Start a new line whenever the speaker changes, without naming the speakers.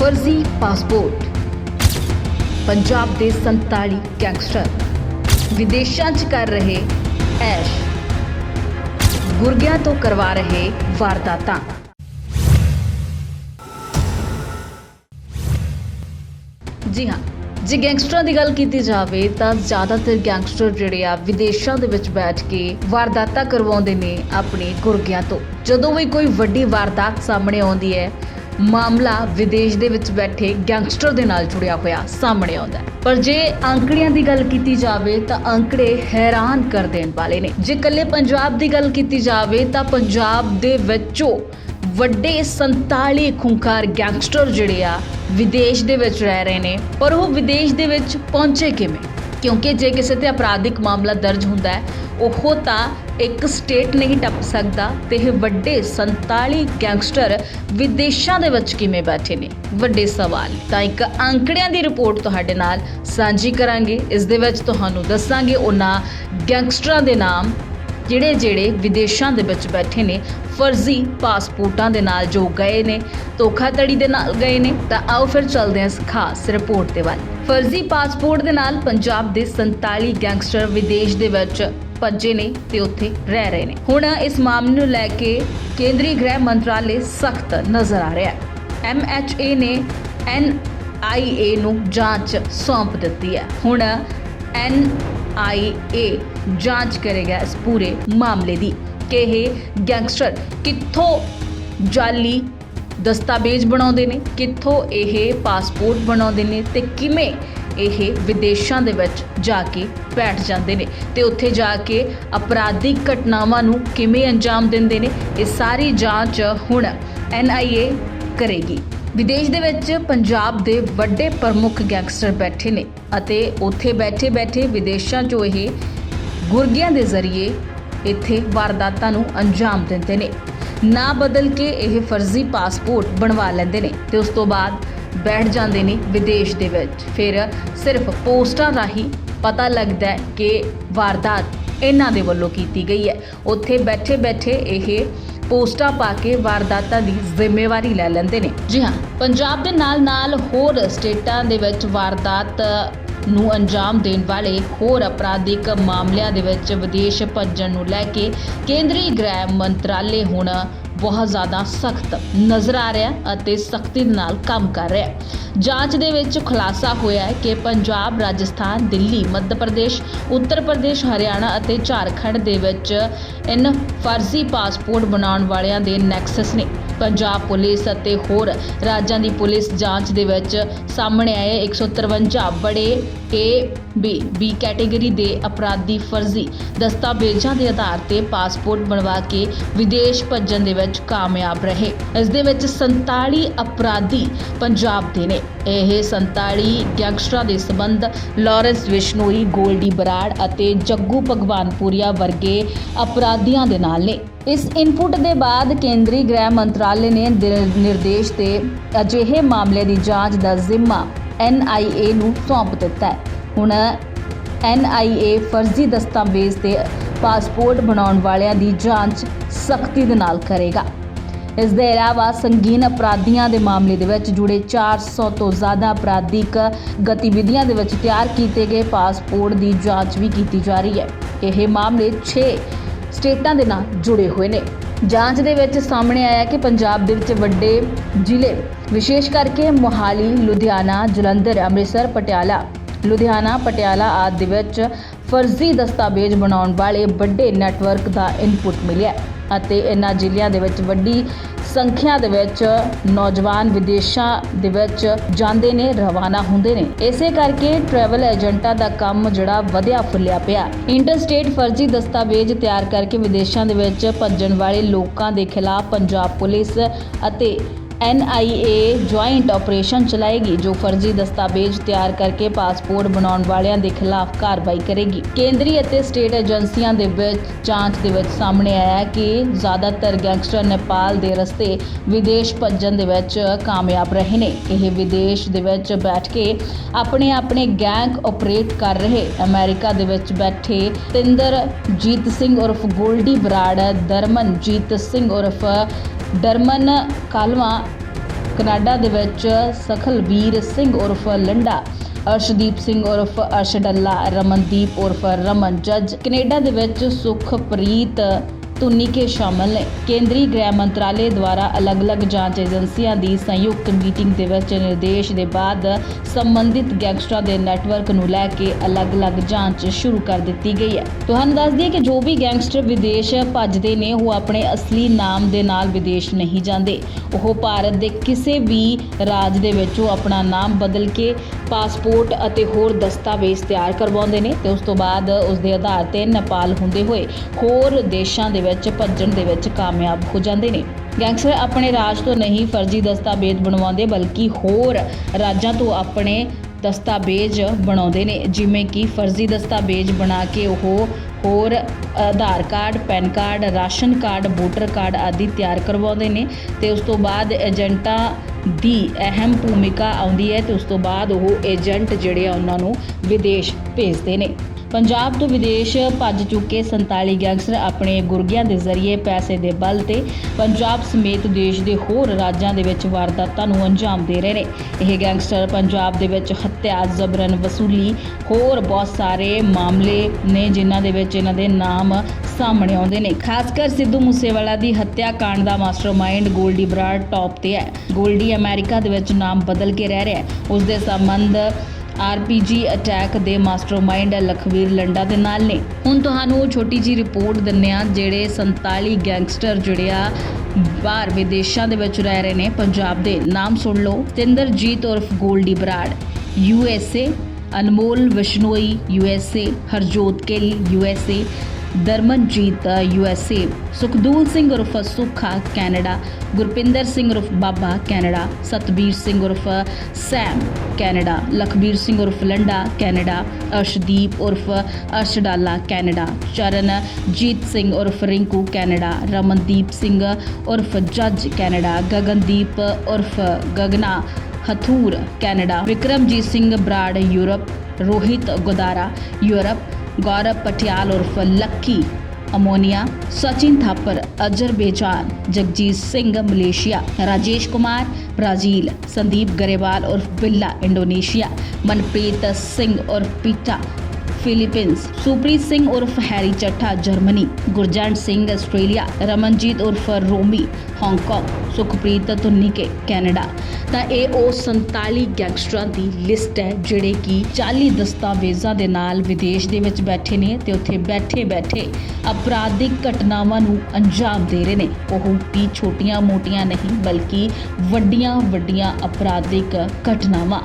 ਫਰਜ਼ੀ ਪਾਸਪੋਰਟ। ਪੰਜਾਬ ਦੇ 47 ਗੈਂਗਸਟਰ ਵਿਦੇਸ਼ਾਂ 'ਚ ਕਰ ਰਹੇ ਐਸ਼। ਗੁਰਗਿਆਂ ਤੋਂ ਕਰਵਾ ਰਹੇ ਵਾਰਦਾਤਾਂ। ਜੀ ਹਾਂ, ਜੇ ਗੈਂਗਸਟਰਾਂ ਦੀ ਗੱਲ ਕੀਤੀ ਜਾਵੇ ਤਾਂ ਜ਼ਿਆਦਾਤਰ ਗੈਂਗਸਟਰ ਜਿਹੜੇ ਆ ਵਿਦੇਸ਼ਾਂ ਦੇ ਵਿੱਚ ਬੈਠ ਕੇ ਵਾਰਦਾਤਾਂ ਕਰਵਾਉਂਦੇ ਨੇ ਆਪਣੇ ਗੁਰਗਿਆਂ ਤੋਂ। ਜਦੋਂ ਵੀ ਕੋਈ ਵੱਡੀ ਵਾਰਦਾਤ ਸਾਹਮਣੇ ਆਉਂਦੀ ਹੈ ਮਾਮਲਾ ਵਿਦੇਸ਼ ਦੇ ਵਿੱਚ ਬੈਠੇ ਗੈਂਗਸਟਰ ਦੇ ਨਾਲ ਜੁੜਿਆ ਹੋਇਆ ਸਾਹਮਣੇ ਆਉਂਦਾ ਹੈ। ਪਰ ਜੇ ਅੰਕੜਿਆਂ ਦੀ ਗੱਲ ਕੀਤੀ ਜਾਵੇ ਤਾਂ ਅੰਕੜੇ ਹੈਰਾਨ ਕਰ ਦੇਣ ਵਾਲੇ ਨੇ। ਜੇ ਇਕੱਲੇ ਪੰਜਾਬ ਦੀ ਗੱਲ ਕੀਤੀ ਜਾਵੇ ਤਾਂ ਪੰਜਾਬ ਦੇ ਵਿੱਚੋਂ ਵੱਡੇ 47 ਖੁੰਖਾਰ ਗੈਂਗਸਟਰ ਜਿਹੜੇ ਆ ਵਿਦੇਸ਼ ਦੇ ਵਿੱਚ ਰਹਿ ਰਹੇ ਨੇ। ਪਰ ਉਹ ਵਿਦੇਸ਼ ਦੇ ਵਿੱਚ ਪਹੁੰਚੇ ਕਿਵੇਂ? ਕਿਉਂਕਿ ਜੇ ਕਿਸੇ ਤੇ ਅਪਰਾਧਿਕ ਮਾਮਲਾ ਦਰਜ ਹੁੰਦਾ ਹੈ, ਉਹ ਤਾਂ ਇੱਕ ਸਟੇਟ ਨਹੀਂ ਟੱਪ ਸਕਦਾ ਤੇ ਇਹ ਵੱਡੇ 47 ਗੈਂਗਸਟਰ ਵਿਦੇਸ਼ਾਂ ਦੇ ਵਿੱਚ ਕਿਵੇਂ ਬੈਠੇ ਨੇ? ਵੱਡੇ ਸਵਾਲ। ਤਾਂ ਇੱਕ ਅੰਕੜਿਆਂ ਦੀ ਰਿਪੋਰਟ ਤੁਹਾਡੇ ਨਾਲ ਸਾਂਝੀ ਕਰਾਂਗੇ। ਇਸ ਦੇ ਵਿੱਚ ਤੁਹਾਨੂੰ ਦੱਸਾਂਗੇ ਉਹਨਾਂ ਗੈਂਗਸਟਰਾਂ ਦੇ ਨਾਮ, ਜਿਹੜੇ ਜਿਹੜੇ ਵਿਦੇਸ਼ਾਂ ਦੇ ਵਿੱਚ ਬੈਠੇ ਨੇ, ਫਰਜ਼ੀ ਪਾਸਪੋਰਟਾਂ ਦੇ ਨਾਲ ਜੋ ਗਏ ਨੇ, ਧੋਖਾਧੜੀ ਦੇ ਨਾਲ ਗਏ ਨੇ। ਤਾਂ ਆਓ ਫਿਰ ਚੱਲਦੇ ਹਾਂ ਇਸ ਖਾਸ ਰਿਪੋਰਟ ਦੇ ਵੱਲ। ਫਰਜ਼ੀ ਪਾਸਪੋਰਟ ਦੇ ਨਾਲ ਪੰਜਾਬ ਦੇ 47 ਗੈਂਗਸਟਰ ਵਿਦੇਸ਼ ਦੇ ਵਿੱਚ ਭੱਜੇ ਨੇ ਤੇ ਉੱਥੇ ਰਹਿ ਰਹੇ ਨੇ। ਹੁਣ ਇਸ ਮਾਮਲੇ ਨੂੰ ਲੈ ਕੇ ਕੇਂਦਰੀ ਗ੍ਰਹਿ ਮੰਤਰਾਲੇ ਸਖਤ ਨਜ਼ਰ ਆ ਰਿਹਾ ਹੈ। ਐਮਐਚਏ ਨੇ ਐਨਆਈਏ ਨੂੰ ਜਾਂਚ ਸੌਂਪ ਦਿੱਤੀ ਹੈ। ਹੁਣ ਐਨਆਈਏ ਜਾਂਚ ਕਰੇਗਾ ਇਸ ਪੂਰੇ ਮਾਮਲੇ ਦੀ ਕਿ ਇਹ ਗੈਂਗਸਟਰ ਕਿੱਥੋਂ ਜਾਲੀ ਦਸਤਾਵੇਜ਼ ਬਣਾਉਂਦੇ ਨੇ, ਕਿੱਥੋਂ ਇਹ ਪਾਸਪੋਰਟ ਬਣਾਉਂਦੇ ਨੇ ਤੇ ਕਿਵੇਂ ਇਹ ਵਿਦੇਸ਼ਾਂ ਦੇ ਵਿੱਚ ਜਾ ਕੇ ਬੈਠ ਜਾਂਦੇ ਨੇ ਤੇ ਉੱਥੇ ਜਾ ਕੇ ਅਪਰਾਧਿਕ ਘਟਨਾਵਾਂ ਨੂੰ ਕਿਵੇਂ ਅੰਜਾਮ ਦਿੰਦੇ ਨੇ, ਇਹ ਸਾਰੀ ਜਾਂਚ ਹੁਣ ਐਨਆਈਏ ਕਰੇਗੀ। ਵਿਦੇਸ਼ ਦੇ ਵਿੱਚ ਪੰਜਾਬ ਦੇ ਵੱਡੇ ਪ੍ਰਮੁੱਖ ਗੈਂਗਸਟਰ ਬੈਠੇ ਨੇ ਅਤੇ ਉੱਥੇ ਬੈਠੇ ਬੈਠੇ ਵਿਦੇਸ਼ਾਂ 'ਚੋਂ ਇਹ ਗੁਰਗਿਆਂ ਦੇ ਜ਼ਰੀਏ ਇੱਥੇ ਵਾਰਦਾਤਾਂ ਨੂੰ ਅੰਜਾਮ ਦਿੰਦੇ ਨੇ। ਨਾ ਬਦਲ ਕੇ ਇਹ ਫਰਜ਼ੀ ਪਾਸਪੋਰਟ ਬਣਵਾ ਲੈਂਦੇ ਨੇ ਤੇ ਉਸ ਤੋਂ ਬਾਅਦ ਬੈਠ ਜਾਂਦੇ ਨੇ ਵਿਦੇਸ਼ ਦੇ ਵਿੱਚ। ਫਿਰ ਸਿਰਫ ਪੋਸਟਾਂ ਰਾਹੀਂ ਪਤਾ ਲੱਗਦਾ ਹੈ ਕਿ ਵਾਰਦਾਤ ਇਹਨਾਂ ਦੇ ਵੱਲੋਂ ਕੀਤੀ ਗਈ ਹੈ। ਉੱਥੇ ਬੈਠੇ ਬੈਠੇ ਇਹ ਪੋਸਟਾਂ ਪਾ ਕੇ ਵਾਰਦਾਤਾਂ ਦੀ ਜ਼ਿੰਮੇਵਾਰੀ ਲੈ ਲੈਂਦੇ ਨੇ। ਜੀ ਹਾਂ, ਪੰਜਾਬ ਦੇ ਨਾਲ-ਨਾਲ ਹੋਰ ਸਟੇਟਾਂ ਦੇ ਵਿੱਚ ਵਾਰਦਾਤ ਨੂੰ ਅੰਜਾਮ ਦੇਣ ਵਾਲੇ ਹੋਰ ਅਪਰਾਧਿਕ ਮਾਮਲਿਆਂ ਦੇ ਵਿੱਚ ਵਿਦੇਸ਼ ਭੱਜਣ ਨੂੰ ਲੈ ਕੇ ਕੇਂਦਰੀ ਗ੍ਰਹਿ ਮੰਤਰਾਲੇ ਹੁਣ ਬਹੁਤ ਜ਼ਿਆਦਾ ਸਖਤ ਨਜ਼ਰ ਆ ਰਿਹਾ ਅਤੇ ਸਖਤੀ ਨਾਲ ਕੰਮ ਕਰ ਰਿਹਾ। ਜਾਂਚ ਦੇ ਵਿੱਚ ਖੁਲਾਸਾ ਹੋਇਆ ਹੈ ਕਿ ਪੰਜਾਬ, ਰਾਜਸਥਾਨ, ਦਿੱਲੀ, ਮੱਧ ਪ੍ਰਦੇਸ਼, ਉੱਤਰ ਪ੍ਰਦੇਸ਼, ਹਰਿਆਣਾ ਅਤੇ ਝਾਰਖੰਡ ਦੇ ਵਿੱਚ ਇਨ ਫਰਜ਼ੀ ਪਾਸਪੋਰਟ ਬਣਾਉਣ ਵਾਲਿਆਂ ਦੇ ਨੈਕਸਸ ਨੇ। ਪੰਜਾਬ ਪੁਲਿਸ ਅਤੇ ਹੋਰ ਰਾਜਾਂ ਦੀ ਪੁਲਿਸ ਜਾਂਚ ਦੇ ਵਿੱਚ ਸਾਹਮਣੇ ਆਏ। 153 ਬੜੇ ਏ ਬੀ ਬੀ ਕੈਟਾਗਰੀ ਦੇ ਅਪਰਾਧੀ ਫਰਜ਼ੀ ਦਸਤਾਵੇਜ਼ਾਂ ਦੇ ਆਧਾਰ ਤੇ ਪਾਸਪੋਰਟ ਬਣਵਾ ਕੇ ਵਿਦੇਸ਼ ਭੱਜਣ ਦੇ ਵਿੱਚ ਕਾਮਯਾਬ ਰਹੇ। ਇਸ ਦੇ ਵਿੱਚ 47 ਅਪਰਾਧੀ ਪੰਜਾਬ ਦੇ ਨੇ। ਇਹ 47 ਗੈਂਗਸਟਰਾਂ ਦੇ ਸੰਬੰਧ ਲਾਰੈਂਸ ਵਿਸ਼ਨੋਈ, ਗੋਲਡੀ ਬਰਾੜ ਅਤੇ ਜੱਗੂ ਭਗਵਾਨਪੁਰੀਆ ਵਰਗੇ ਅਪਰਾਧੀਆਂ ਦੇ ਨਾਲ ਨੇ। ਇਸ ਇਨਪੁਟ ਦੇ ਬਾਅਦ ਕੇਂਦਰੀ ਗ੍ਰਹਿ ਮੰਤਰਾਲੇ ਨੇ ਨਿਰਦੇਸ਼ ਤੇ ਅਜਿਹੇ ਮਾਮਲੇ ਦੀ ਜਾਂਚ ਦਾ ਜ਼ਿੰਮਾ ਐਨਆਈਏ ਨੂੰ ਸੌਂਪ ਦਿੱਤਾ ਹੈ। ਹੁਣ ਐਨਆਈਏ ਫਰਜ਼ੀ ਦਸਤਾਵੇਜ਼ ਤੇ ਪਾਸਪੋਰਟ ਬਣਾਉਣ ਵਾਲਿਆਂ ਦੀ ਜਾਂਚ ਸਖਤੀ ਦੇ ਨਾਲ ਕਰੇਗਾ। ਇਸ ਦੇ ਇਲਾਵਾ ਸੰਗੀਨ ਅਪਰਾਧੀਆਂ ਦੇ ਮਾਮਲੇ ਦੇ ਵਿੱਚ ਜੁੜੇ 400 ਤੋਂ ਜ਼ਿਆਦਾ ਅਪਰਾਧਿਕ ਗਤੀਵਿਧੀਆਂ ਦੇ ਵਿੱਚ ਤਿਆਰ ਕੀਤੇ ਗਏ ਪਾਸਪੋਰਟ ਦੀ ਜਾਂਚ ਵੀ ਕੀਤੀ ਜਾ ਰਹੀ ਹੈ। ਇਹ ਮਾਮਲੇ 6 ਸਟੇਟਾਂ ਦੇ ਨਾਲ ਜੁੜੇ ਹੋਏ ਨੇ। ਜਾਂਚ ਦੇ ਵਿੱਚ ਸਾਹਮਣੇ ਆਇਆ ਕਿ ਪੰਜਾਬ ਦੇ ਵਿੱਚ ਵੱਡੇ ਜ਼ਿਲ੍ਹੇ, ਵਿਸ਼ੇਸ਼ ਕਰਕੇ ਮੋਹਾਲੀ, ਲੁਧਿਆਣਾ, ਜਲੰਧਰ, ਅੰਮ੍ਰਿਤਸਰ, ਪਟਿਆਲਾ। ਲੁਧਿਆਣਾ, ਪਟਿਆਲਾ ਆਦਿ ਦੇ ਵਿੱਚ ਫਰਜ਼ੀ ਦਸਤਾਵੇਜ਼ ਬਣਾਉਣ ਵਾਲੇ ਵੱਡੇ ਨੈਟਵਰਕ ਦਾ ਇਨਪੁਟ ਮਿਲਿਆ। ਅਤੇ ਇਹਨਾਂ ਜ਼ਿਲ੍ਹਿਆਂ ਦੇ ਵਿੱਚ ਵੱਡੀ ਸੰਖਿਆ ਦੇ ਵਿੱਚ ਨੌਜਵਾਨ ਵਿਦੇਸ਼ਾਂ ਦੇ ਵਿੱਚ ਜਾਂਦੇ ਨੇ, ਰਵਾਨਾ ਹੁੰਦੇ ਨੇ। ਇਸੇ ਕਰਕੇ ਟਰੈਵਲ ਏਜੰਟਾਂ ਦਾ ਕੰਮ ਜਿਹੜਾ ਵਧਿਆ ਫੁੱਲਿਆ ਪਿਆ। ਇੰਟਰਸਟੇਟ ਫਰਜ਼ੀ ਦਸਤਾਵੇਜ਼ ਤਿਆਰ ਕਰਕੇ ਵਿਦੇਸ਼ਾਂ ਦੇ ਵਿੱਚ ਭੱਜਣ ਵਾਲੇ ਲੋਕਾਂ ਦੇ ਖਿਲਾਫ ਪੰਜਾਬ ਪੁਲਿਸ ਅਤੇ ਐਨਆਈਏ ਜੁਆਇੰਟ ਆਪਰੇਸ਼ਨ ਚਲਾਏਗੀ, ਜੋ ਫਰਜ਼ੀ ਦਸਤਾਵੇਜ਼ ਤਿਆਰ ਕਰਕੇ ਪਾਸਪੋਰਟ ਬਣਾਉਣ ਵਾਲਿਆਂ ਦੇ ਖਿਲਾਫ ਕਾਰਵਾਈ ਕਰੇਗੀ। ਕੇਂਦਰੀ ਅਤੇ ਸਟੇਟ ਏਜੰਸੀਆਂ ਦੇ ਵਿੱਚ ਜਾਂਚ ਦੇ ਵਿੱਚ ਸਾਹਮਣੇ ਆਇਆ ਕਿ ਜ਼ਿਆਦਾਤਰ ਗੈਂਗਸਟਰ ਨੇਪਾਲ ਦੇ ਰਸਤੇ ਵਿਦੇਸ਼ ਭੱਜਣ ਦੇ ਵਿੱਚ ਕਾਮਯਾਬ ਰਹੇ ਨੇ। ਇਹ ਵਿਦੇਸ਼ ਦੇ ਵਿੱਚ ਬੈਠ ਕੇ ਆਪਣੇ ਆਪਣੇ ਗੈਂਗ ਆਪਰੇਟ ਕਰ ਰਹੇ। ਅਮਰੀਕਾ ਦੇ ਵਿੱਚ ਬੈਠੇ ਤਿੰਦਰ ਜੀਤ ਸਿੰਘ ਉਰਫ ਗੋਲਡੀ ਬਰਾੜ, ਦਰਮਨਜੀਤ ਸਿੰਘ ਉਰਫ ਡਰਮਨ ਕਾਲਵਾ, ਕਨਾਡਾ ਦੇ ਵਿੱਚ ਸਖਲਵੀਰ ਸਿੰਘ ਉਰਫ ਲੰਡਾ, ਅਰਸ਼ਦੀਪ ਸਿੰਘ ਉਰਫ ਅਰਸ਼ ਡੱਲਾ ਰਮਨਦੀਪ ਉਰਫ ਰਮਨ, ਜੱਜ ਕੈਨੇਡਾ ਦੇ ਵਿੱਚ ਸੁਖਪ੍ਰੀਤ ਤੁਨੀਕੇ ਸ਼ਾਮਲ ਨੇ। ਕੇਂਦਰੀ ਗ੍ਰਹਿ ਮੰਤਰਾਲੇ ਦੁਆਰਾ ਅਲੱਗ-ਅਲੱਗ ਜਾਂਚ ਏਜੰਸੀਆਂ ਦੀ ਸੰਯੁਕਤ ਮੀਟਿੰਗ ਦੇ ਵਿੱਚ ਨਿਰਦੇਸ਼ ਦੇ ਬਾਅਦ ਸੰਬੰਧਿਤ ਗੈਂਗਸਟਰਾਂ ਦੇ ਨੈਟਵਰਕ ਨੂੰ ਲੈ ਕੇ ਅਲੱਗ-ਅਲੱਗ ਜਾਂਚ ਸ਼ੁਰੂ ਕਰ ਦਿੱਤੀ ਗਈ ਹੈ। ਤੁਹਾਨੂੰ ਦੱਸ ਦਈਏ ਕਿ ਜੋ ਵੀ ਗੈਂਗਸਟਰ ਵਿਦੇਸ਼ ਭੱਜਦੇ ਨੇ, ਉਹ ਆਪਣੇ ਅਸਲੀ ਨਾਮ ਦੇ ਨਾਲ ਵਿਦੇਸ਼ ਨਹੀਂ ਜਾਂਦੇ। ਉਹ ਭਾਰਤ ਦੇ ਕਿਸੇ ਵੀ ਰਾਜ ਦੇ ਵਿੱਚੋਂ ਆਪਣਾ ਨਾਮ ਬਦਲ ਕੇ ਪਾਸਪੋਰਟ ਅਤੇ ਹੋਰ ਦਸਤਾਵੇਜ਼ ਤਿਆਰ ਕਰਵਾਉਂਦੇ ਨੇ ਤੇ ਉਸ ਤੋਂ ਬਾਅਦ ਉਸ ਦੇ ਆਧਾਰ ਤੇ ਨੇਪਾਲ ਹੁੰਦੇ ਹੋਏ ਹੋਰ ਦੇਸ਼ਾਂ ਦੇ ਵਿੱਚ ਭੱਜਣ ਦੇ ਵਿੱਚ ਕਾਮਯਾਬ ਹੋ ਜਾਂਦੇ ਨੇ। ਗੈਂਗਸਟਰ ਆਪਣੇ ਰਾਜ ਤੋਂ ਨਹੀਂ ਫਰਜ਼ੀ ਦਸਤਾਵੇਜ਼ ਬਣਵਾਉਂਦੇ, ਬਲਕਿ ਹੋਰ ਰਾਜਾਂ ਤੋਂ ਆਪਣੇ ਦਸਤਾਵੇਜ਼ ਬਣਾਉਂਦੇ ਨੇ, ਜਿਵੇਂ ਕਿ ਫਰਜ਼ੀ ਦਸਤਾਵੇਜ਼ ਬਣਾ ਕੇ ਉਹ ਹੋਰ Aadhaar card, PAN card, ration card, voter card ਆਦਿ ਤਿਆਰ ਕਰਵਾਉਂਦੇ ਨੇ ਤੇ ਉਸ ਤੋਂ ਬਾਅਦ ਏਜੰਟਾਂ ਦੀ ਅਹਿਮ ਭੂਮਿਕਾ ਆਉਂਦੀ ਹੈ ਤੇ ਉਸ ਤੋਂ ਬਾਅਦ ਉਹ ਏਜੰਟ ਜਿਹੜੇ ਆ, ਉਹਨਾਂ ਨੂੰ ਵਿਦੇਸ਼ ਭੇਜਦੇ ਨੇ। ਪੰਜਾਬ ਤੋਂ ਵਿਦੇਸ਼ ਭੱਜ ਚੁੱਕੇ 47 ਗੈਂਗਸਟਰ ਆਪਣੇ ਗੁਰਗਿਆਂ ਦੇ ਜ਼ਰੀਏ ਪੈਸੇ ਦੇ ਬਲ ਤੇ ਪੰਜਾਬ ਸਮੇਤ ਦੇਸ਼ ਦੇ ਹੋਰ ਰਾਜਾਂ ਦੇ ਵਿੱਚ ਵਾਰਦਾਤਾਂ ਨੂੰ ਅੰਜਾਮ ਦੇ ਰਹੇ ਨੇ। ਇਹ ਗੈਂਗਸਟਰ ਪੰਜਾਬ ਦੇ ਵਿੱਚ ਹੱਤਿਆ, ਜ਼ਬਰਨ, ਵਸੂਲੀ ਹੋਰ ਬਹੁਤ ਸਾਰੇ ਮਾਮਲੇ ਨੇ ਜਿਨ੍ਹਾਂ ਦੇ ਵਿੱਚ ਇਹਨਾਂ ਦੇ ਨਾਮ ਸਾਹਮਣੇ ਆਉਂਦੇ ਨੇ। ਖਾਸ ਕਰ ਸਿੱਧੂ ਮੂਸੇਵਾਲਾ ਦੀ ਹੱਤਿਆ ਕਾਂਡ ਦਾ ਮਾਸਟਰਮਾਈਂਡ ਗੋਲਡੀ ਬਰਾੜ ਟੌਪ ਤੇ ਹੈ। ਗੋਲਡੀ ਅਮਰੀਕਾ ਦੇ ਵਿੱਚ ਨਾਮ ਬਦਲ ਕੇ ਰਹਿ ਰਿਹਾ ਹੈ। ਉਸ ਦੇ ਸੰਬੰਧ ਆਰਪੀਜੀ ਅਟੈਕ ਦੇ ਮਾਸਟਰਮਾਈਂਡ ਲਖਵੀਰ ਲੰਡਾ ਦੇ ਨਾਲ ਨੇ। ਹੁਣ ਤੁਹਾਨੂੰ ਛੋਟੀ ਜੀ ਰਿਪੋਰਟ ਦਿੰਨੇ ਆ ਜਿਹੜੇ 47 ਗੈਂਗਸਟਰ ਜਿਹੜੇ ਆ, ਬਾਹਰ ਵਿਦੇਸ਼ਾਂ ਦੇ ਵਿੱਚ ਰਹਿ ਰਹੇ ਨੇ, ਪੰਜਾਬ ਦੇ। ਨਾਮ ਸੁਣ ਲਓ। ਤਿੰਦਰਜੀਤ ਉਰਫ Goldy Brar, U S A. Anmol Bishnoi, U S A. Harjot Gill, U S A. Darmanjit U S A Sukhdool Singh ਉਰਫ ਸੁਖਾ ਕੈਨੇਡਾ ਗੁਰਪਿੰਦਰ ਸਿੰਘ ਉਰਫ ਬਾਬਾ ਕੈਨੇਡਾ ਸਤਬੀਰ ਸਿੰਘ ਉਰਫ ਸੈਮ ਕੈਨੇਡਾ ਲਖਬੀਰ ਸਿੰਘ ਉਰਫ ਲੰਡਾ ਕੈਨੇਡਾ ਅਰਸ਼ਦੀਪ ਉਰਫ ਅਰਸ਼ਡਾਲਾ ਕੈਨੇਡਾ ਚਰਨਜੀਤ ਸਿੰਘ ਉਰਫ ਰਿੰਕੂ ਕੈਨੇਡਾ ਰਮਨਦੀਪ ਸਿੰਘ ਉਰਫ ਜੱਜ ਕੈਨੇਡਾ ਗਗਨਦੀਪ ਉਰਫ Gagna Hathur Canada Vikramjit Singh Brar Europe Rohit Godara Europe Gaurav Patial उर्फ़ Lucky. Armenia, Sachin Thapar Azerbaijan Jagjit Singh, Malaysia. Rajesh Kumar, Brazil. Sandeep Grewal उर्फ़ Billa, Indonesia. Manpreet Singh उर्फ़ Pita, Philippines. Suprit Singh उर्फ़ Harry Chattha Germany. Gurjant Singh Australia Ramanjit उर्फ़ Romi, Hong Kong. Sukhpreet Tunnike Canada. ਤਾਂ ਇਹ ਉਹ 47 ਗੈਂਗਸਟਰਾਂ ਦੀ list ਹੈ, ਜਿਹੜੇ ਕਿ 40 ਦਸਤਾਵੇਜ਼ਾਂ ਦੇ ਨਾਲ ਵਿਦੇਸ਼ ਦੇ ਵਿੱਚ ਬੈਠੇ ਨੇ ਤੇ ਉੱਥੇ ਬੈਠੇ ਬੈਠੇ ਅਪਰਾਧਿਕ ਘਟਨਾਵਾਂ ਨੂੰ ਅੰਜਾਮ ਦੇ ਰਹੇ ਨੇ। ਉਹ ਵੀ ਛੋਟੀਆਂ-ਮੋਟੀਆਂ ਨਹੀਂ, ਬਲਕਿ ਵੱਡੀਆਂ-ਵੱਡੀਆਂ ਅਪਰਾਧਿਕ ਘਟਨਾਵਾਂ।